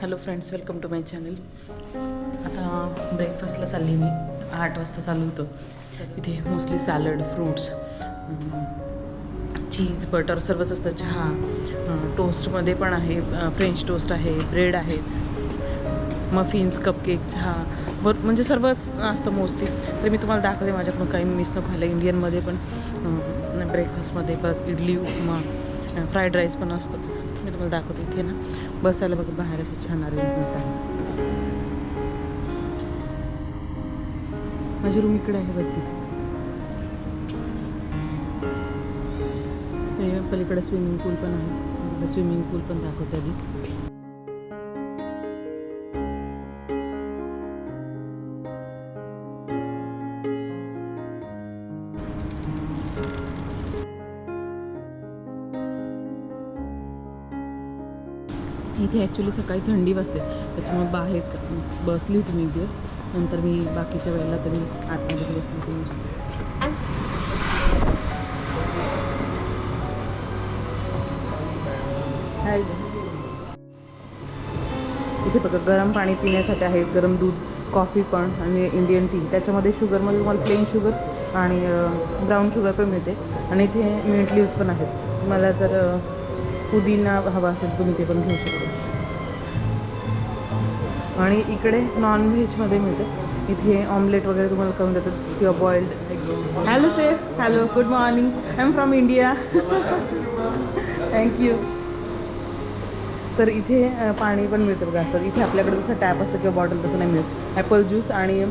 Hello friends welcome to my channel आता ब्रेकफास्टला चालली मी. आठ वाजता चालू होतं. इथे mostly salad fruits cheese butter सर्वच असतं. चहा टोस्टमध्ये पण आहे फ्रेंच टोस्ट आहे ब्रेड आहे मफिन्स कपकेक चहा बर म्हणजे सर्वच असतं मोस्टली तर मी तुम्हाला दाखवते माझ्याकडून काही मिस नको व्हायला. इंडियनमध्ये पण ब्रेकफास्टमध्ये परत इडली उपमा फ्राईड राईस पण असतो. मी तुम्हाला दाखवते इथे ना. बसायला बघा बाहेर असं छान अरेंजमेंट आहे. माझी रूम इकडे आहे वरती. पलीकडे स्विमिंग पूल पण आहे. स्विमिंग पूल पण दाखवते आधी. इथे ॲक्च्युली सकाळी थंडी वाजते त्याच्यामुळे बाहेर बसली होती मी एक दिवस. नंतर मी बाकीच्या वेळेला तरी आतमध्येच बसली होती हाय. इथे बघा गरम पाणी पिण्यासाठी आहे. गरम दूध कॉफी पण आणि इंडियन टी. त्याच्यामध्ये शुगरमध्ये तुम्हाला प्लेन शुगर आणि ब्राऊन शुगर पण मिळते. आणि इथे मिंट लिव्स पण आहेत. मला जर पुदिना हवा असेल तुम्ही ते पण घेऊ शकता. आणि इकडे नॉनव्हेजमध्ये मिळतं. इथे ऑमलेट वगैरे तुम्हाला करून देतात किंवा boiled hello chef hello good morning I am from India thank you तर इथे पाणी पण मिळतं बघा. असं इथे आपल्याकडे जसं टॅप असतं किंवा बॉटल तसं नाही मिळत. ॲपल ज्यूस आणि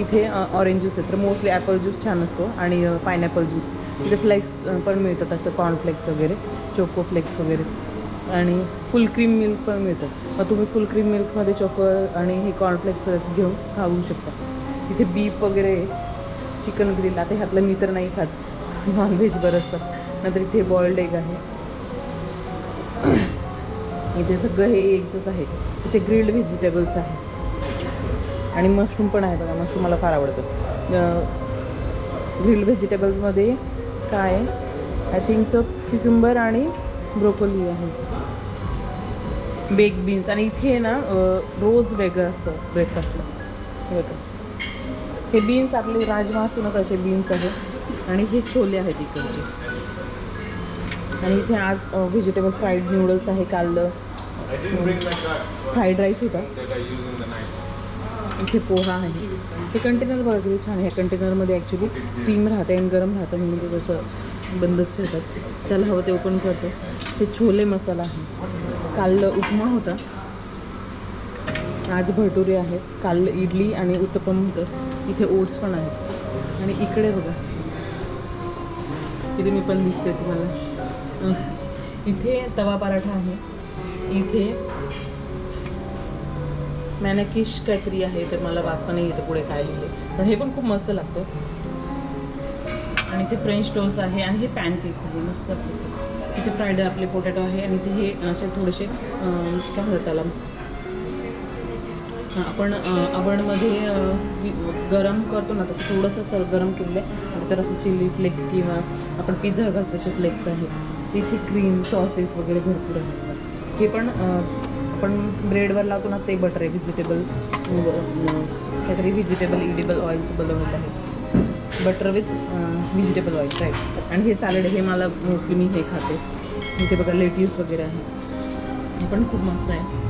इथे ऑरेंज ज्यूस आहे तर मोस्टली ॲपल ज्यूस छान असतो आणि पायनॅपल ज्यूस इथे फ्लेक्स पण मिळतात असं कॉर्नफ्लेक्स वगैरे चोको फ्लेक्स वगैरे. आणि फुल क्रीम मिल्क पण मिळतं. मग तुम्ही फुल क्रीम मिल्कमध्ये चोको आणि हे कॉर्नफ्लेक्स घेऊन खाऊ शकता. इथे बीफ वगैरे चिकन ग्रिल आता ह्यातलं मी तर नाही खात. नॉनव्हेज बरंचसं. नंतर इथे बॉइल्ड एग आहे. इथे सगळं हे एगचंच आहे. इथे ग्रिल्ड व्हेजिटेबल्स आहे. आणि मशरूम पण आहे बघा. मशरूम मला फार आवडतं. ग्रिल्ड व्हेजिटेबल्समध्ये काय? आय थिंक सो क्युक्युंबर आणि ब्रोकोली आहे. बेक बीन्स आणि इथे ना रोज वेगळं असतं ब्रेकफास्टला वेगळं हे बीन्स आपले राजमा असतो ना तसे बीन्स आहेत. आणि हे छोले आहेत इकडचे. आणि इथे आज व्हेजिटेबल फ्राईड नूडल्स आहे काल फ्राईड राईस होता. इथे पोहा आहे. हे कंटेनर बघा किती छान आहे. कंटेनरमध्ये ॲक्च्युली स्टीम राहते आणि गरम राहतं म्हणून ते तसं बंदच ठेवतात. ज्याला हवं ते ओपन करतो. हे छोले मसाला आहे. काल उपमा होता. आज भटुरे आहेत. काल इडली आणि उत्तपम होतं. इथे ओट्स पण आहेत. आणि इकडे बघा. इथे मी पण दिसते तुम्हाला. इथे तवा पराठा आहे. इथे मॅनकिश काहीतरी आहे तर मला वाचता नाही येतं पुढे काय लिहिले. पण हे पण खूप मस्त लागतं. आणि इथे फ्रेंच टोस्ट आहे आणि हे पॅनकेक्स आहे. मस्त असतात ते इथे आपले पोटॅटो आहे आणि इथे हे असे थोडेसे काय म्हणतात त्याला? हां, आपण आवणमध्ये गरम करतो ना तसं थोडंसं सर गरम केलेलं आहे. त्याच्यावर असं चिली फ्लेक्स किंवा आपण पिझ्झा घालतो तसे फ्लेक्स आहेत तिथे क्रीम सॉसेस वगैरे भरपूर आहेत. हे पण आपण ब्रेडवर लावतो ना ते बटर आहे व्हेजिटेबल काहीतरी व्हेजिटेबल इडिबल ऑइलचं बनवलेलं आहे. Butter with vegetable oil right आणि हे सॅलड हे मला मोस्टली मी हे खाते. इथे बघा लेट्यूस वगैरे आहे. हे पण खूप मस्त आहे.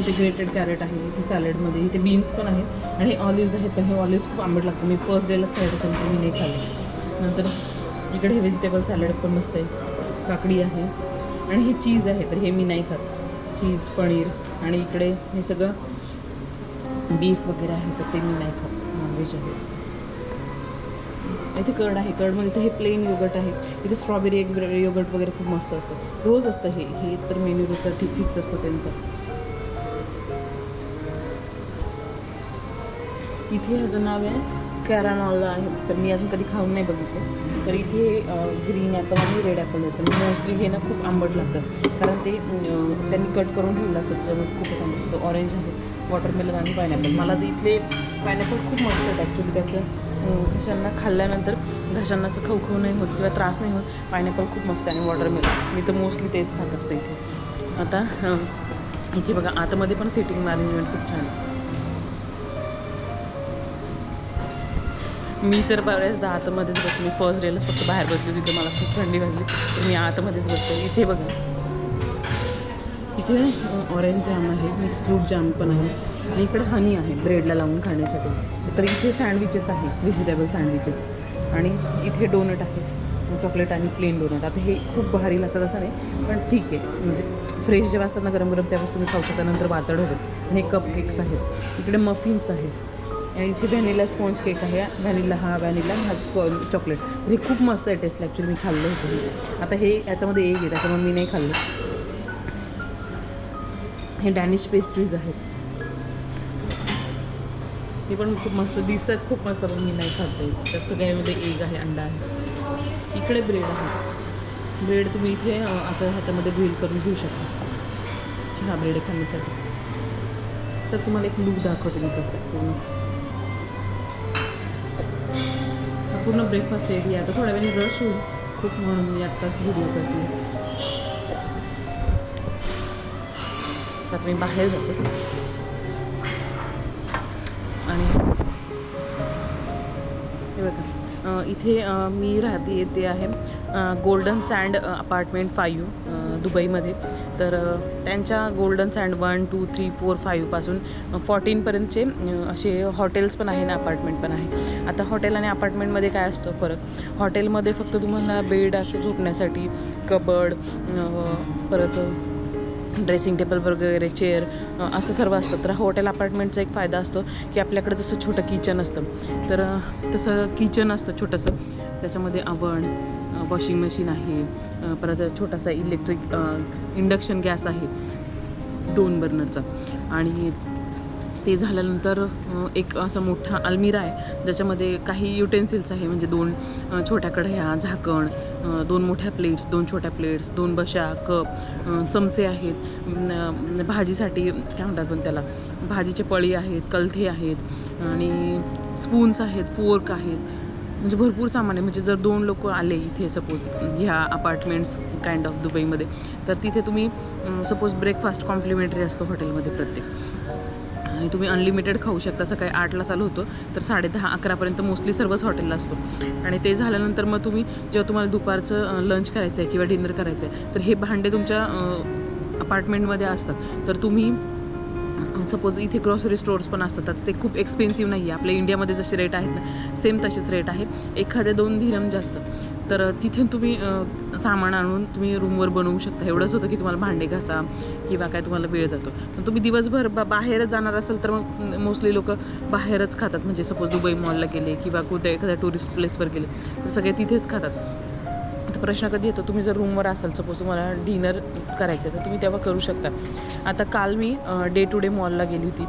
इथे ग्रेटेड कॅरेट आहे इथे सॅलडमध्ये इथे बीन्स पण आहेत. आणि ऑलिव्ज आहेत पण हे ऑलिव्ज खूप आंबट लागतं मी फर्स्ट डेलाच खायचं तर मी नाही खाल्ले. नंतर इकडे हे व्हेजिटेबल सॅलड पण मस्त आहे. काकडी आहे. आणि हे चीज आहे तर हे मी नाही खात. चीज पनीर आणि इकडे हे सगळं बीफ वगैरे आहे तर ते मी नाही खात. नॉनव्हेज आहे. इथे कर्ड आहे कर्डमध्ये म्हणजे इथे हे प्लेन योगट आहे. इथे स्ट्रॉबेरी एक योगट वगैरे खूप मस्त असतं. रोज असतं हे. हे तर मेन्यू रोजचा ठीक फिक्स असतं त्यांचं. इथे ह्याचं नाव आहे कॅरानॉला आहे. तर मी अजून कधी खाऊन नाही बघितलं. तर इथे ग्रीन ॲपल आणि रेड ॲपल होतं मोस्टली हे ना खूप आंबट लागतं. कारण ते त्यांनी कट करून ठेवलं असतं. त्याच्यामध्ये खूपच आंबट होतं ऑरेंज आहे वॉटरमेलन आणि पायनॅपल मला तर इथले पायनॅपल खूप मस्त आहेत ॲक्च्युली त्याचं हो, घशांना खाल्ल्यानंतर घशांना असं खवखव नाही होत किंवा त्रास नाही होत. पायनॅपल खूप मस्त आहे आणि वॉटरमेलन मी तर मोस्टली तेच खात असते इथे. आता इथे बघा आतमध्ये पण सिटिंग मॅनेजमेंट खूप छान आहे. मी तर बऱ्याचदा आतमध्येच बसली. फर्स्ट डेलाच फक्त बाहेर बसली तिथे मला खूप थंडी वाजली. तर मी आतमध्येच बसले. इथे बघा. इथे ऑरेंज जाम आहे मिक्स फ्रूट जाम पण आहे. आणि इकडे हनी आहे ब्रेडला लावून खाण्यासाठी. तर इथे सँडविचेस आहे व्हेजिटेबल सँडविचेस आणि इथे डोनट आहे चॉकलेट आणि प्लेन डोनट आता हे खूप भारी लागतात असं नाही पण ठीक आहे. म्हणजे फ्रेश जेव्हा असतात ना गरम गरम त्यावेळेस तुम्ही खाऊ शकता. नंतर वातड होतं. आणि हे कप केक्स आहेत. इकडे मफिन्स आहेत. आणि इथे व्हॅनिला स्पॉन्ज केक आहे. व्हॅनिला हा व्हॅनिला हा चॉकलेट तर हे खूप मस्त आहे टेस्ट ॲक्च्युली मी खाल्लं होतं. हे. आता हे याच्यामध्ये एक आहे. त्याच्यामुळे मी नाही खाल्लं. हे डॅनिश पेस्ट्रीज आहेत. हे पण खूप मस्त दिसतात खूप मस्त पण मी नाही खाते त्यात सगळ्यामध्ये एग आहे अंडा आहे. इकडे ब्रेड आहे. ब्रेड तुम्ही इथे आता ह्याच्यामध्ये ग्रिल करून घेऊ शकता. चहा ब्रेड खाण्यासाठी. तर तुम्हाला एक लूक दाखवते मी कसं पूर्ण पूर्ण ब्रेकफास्ट एरिया आता थोड्या वेळाने रश होईल. खूप म्हणून मी आत्ताच व्हिडिओ करते. आता मी बाहेर जाते. आणि हे बघा इथे मी राहते येते आहे गोल्डन सँड अपार्टमेंट फाईव्ह दुबईमध्ये. तर त्यांच्या golden sand one two three four फाईव्हपासून फॉर्टीनपर्यंतचे असे हॉटेल्स पण आहे ना अपार्टमेंट पण आहे. आता हॉटेल आणि अपार्टमेंटमध्ये काय असतं फरक? हॉटेलमध्ये फक्त तुम्हाला बेड असं झोपण्यासाठी कबड परत ड्रेसिंग टेबल वगैरे चेअर असं सर्व असतं. तर हॉटेल अपार्टमेंटचा एक फायदा असतो की आपल्याकडे जसं छोटं किचन असतं तर तसं किचन असतं छोटंसं. त्याच्यामध्ये आवण वॉशिंग मशीन आहे परत छोटासा इलेक्ट्रिक इंडक्शन गॅस आहे दोन बर्नरचा आणि ते झाल्यानंतर एक असा मोठा अलमिरा आहे ज्याच्यामध्ये काही युटेन्सिल्स आहे म्हणजे दोन छोट्या कढया झाकण दोन मोठ्या प्लेट्स दोन छोट्या प्लेट्स दोन बशा कप चमचे आहेत भाजीसाठी काय म्हणतात पण त्याला भाजीचे पळी आहेत कलथे आहेत आणि स्पून्स आहेत फोर्क आहेत म्हणजे भरपूर सामान आहे. म्हणजे जर दोन लोक आले इथे सपोज ह्या अपार्टमेंट्स काइंड ऑफ दुबईमध्ये तर तिथे तुम्ही सपोज ब्रेकफास्ट कॉम्प्लिमेंटरी असतो हॉटेलमध्ये प्रत्येक. आणि तुम्ही अनलिमिटेड खाऊ शकता. सकाळी आठला चालू होतं तर साडे दहा अकरापर्यंत मोस्टली सर्वच हॉटेलला असतो. आणि ते झाल्यानंतर मग तुम्ही जेव्हा तुम्हाला दुपारचं लंच करायचं आहे किंवा डिनर करायचं आहे तर हे भांडे तुमच्या अपार्टमेंटमध्ये असतात. तर तुम्ही सपोज इथे ग्रॉसरी स्टोर्स पण असतात तर ते खूप एक्सपेन्सिव्ह नाही आहे आपल्या इंडियामध्ये जसे रेट आहेत ना सेम तसेच रेट आहे. एखाद्या दोन धीरम जास्त. तर तिथे तुम्ही सामान आणून तुम्ही रूमवर बनवू शकता. एवढंच होतं की तुम्हाला भांडे घासा किंवा काय तुम्हाला वेळ जातो. पण तुम्ही दिवसभर बा बाहेर जाणार असाल तर मग मोस्टली लोक बाहेरच खातात. म्हणजे सपोज दुबई मॉलला गेले किंवा कुठे एखाद्या टुरिस्ट प्लेसवर गेले तर सगळे तिथेच खातात. प्रश्न कधी येतो? तुम्ही जर रूमवर असाल सपोज तुम्हाला डिनर करायचं आहे तर तुम्ही तेव्हा करू शकता. आता काल मी डे टू डे मॉलला गेली होती.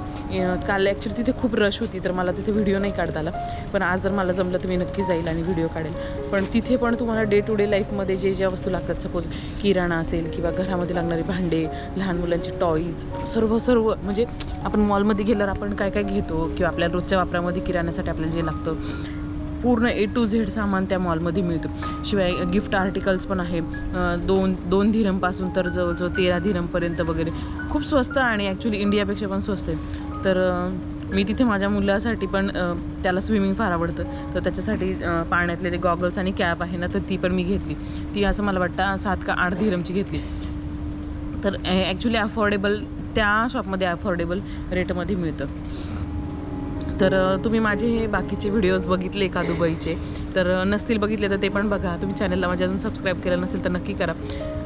काल ॲक्च्युली तिथे खूप रश होती तर मला तिथे व्हिडिओ नाही काढता आला. पण आज जर मला जमलं तर मी नक्की जाईल आणि व्हिडिओ काढेल. पण तिथे पण तुम्हाला डे टू डे लाईफमध्ये जे ज्या वस्तू लागतात सपोज किराणा असेल किंवा घरामध्ये लागणारे भांडे लहान मुलांचे टॉईज सर्व सर्व म्हणजे आपण मॉलमध्ये गेल्यावर आपण काय काय घेतो? किंवा आपल्या रोजच्या वापरामध्ये किराण्यासाठी आपल्याला जे लागतं? पूर्ण ए टू झेड सामान त्या मॉलमध्ये मिळतं. शिवाय गिफ्ट आर्टिकल्स पण आहे. दोन दोन धीरमपासून तर जवळजवळ तेरा धीरमपर्यंत वगैरे. खूप स्वस्त आणि ॲक्च्युली इंडियापेक्षा पण स्वस्त आहे. तर मी तिथे माझ्या मुलासाठी पण त्याला स्विमिंग फार आवडतं. तर त्याच्यासाठी पाण्यातले ते गॉगल्स आणि कॅप आहे ना तर ती पण मी घेतली. ती असं मला वाटतं सात का आठ धीरमची घेतली. तर ॲक्च्युली अफोर्डेबल त्या शॉपमध्ये अफोर्डेबल रेटमध्ये मिळतं. तर तुम्ही माझे हे बाकीचे व्हिडिओज बघितले का दुबईचे? तर नसतील बघितले तर ते पण बघा. तुम्ही चॅनलला माझ्या अजून सबस्क्राईब केलं नसेल तर नक्की करा.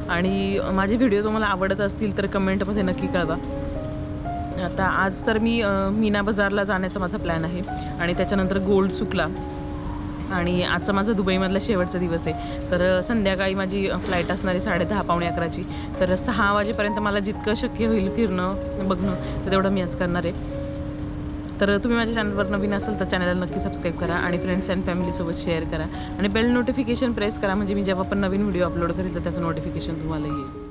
आणि माझे व्हिडिओ तुम्हाला आवडत असतील तर कमेंटमध्ये नक्की कळवा. आता आज तर मी मीना बाजारला जाण्याचा माझा प्लॅन आहे. आणि त्याच्यानंतर गोल्ड सुकला. आणि आजचा माझा दुबईमधला शेवटचा दिवस आहे. तर संध्याकाळी माझी फ्लाईट असणारी साडे दहा पावणे अकराची. तर सहा वाजेपर्यंत मला जितकं शक्य होईल फिरणं बघणं तर तेवढं मी आज करणार आहे. तर तुम्ही माझ्या चॅनलवर नवीन असाल तर चॅनलला नक्की सबस्क्राईब करा आणि फ्रेंड्स अँड फॅमिलीसोबत शेअर करा. आणि बेल नोटिफिकेशन प्रेस करा म्हणजे मी जेव्हा पण नवीन व्हिडिओ अपलोड करेल तर त्याचं नोटिफिकेशन तुम्हाला येईल.